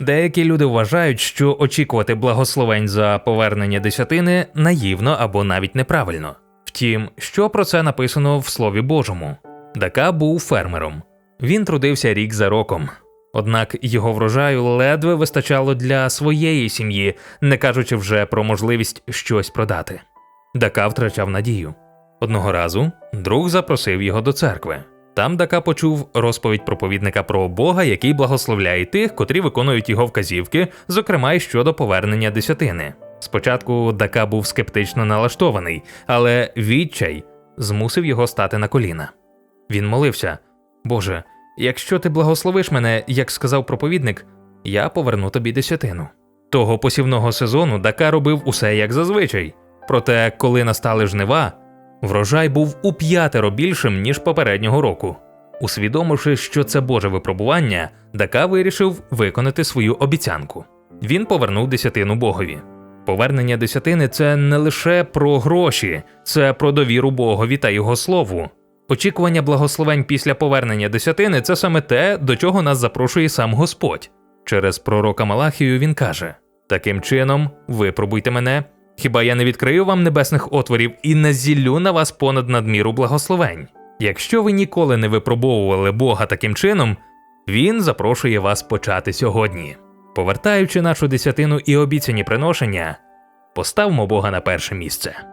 Деякі люди вважають, що очікувати благословень за повернення десятини наївно або навіть неправильно. Втім, що про це написано в Слові Божому? Дака був фермером. Він трудився рік за роком. Однак його врожаю ледве вистачало для своєї сім'ї, не кажучи вже про можливість щось продати. Дака втрачав надію. Одного разу друг запросив його до церкви. Там Дака почув розповідь проповідника про Бога, який благословляє тих, котрі виконують його вказівки, зокрема й щодо повернення десятини. Спочатку Дака був скептично налаштований, але відчай змусив його стати на коліна. Він молився: Боже, якщо ти благословиш мене, як сказав проповідник, я поверну тобі десятину. Того посівного сезону Дака робив усе як зазвичай. Проте, коли настали жнива, врожай був у п'ятеро більшим, ніж попереднього року. Усвідомивши, що це Боже випробування, Дака вирішив виконати свою обіцянку. Він повернув десятину Богові. Повернення десятини це не лише про гроші, це про довіру Богові та його слову. Очікування благословень після повернення десятини це саме те, до чого нас запрошує сам Господь. Через пророка Малахію він каже: Таким чином, випробуйте мене, хіба я не відкрию вам небесних отворів і не зіллю на вас понад надміру благословень. Якщо ви ніколи не випробовували Бога таким чином, він запрошує вас почати сьогодні. Повертаючи нашу десятину і обіцяні приношення, поставмо Бога на перше місце.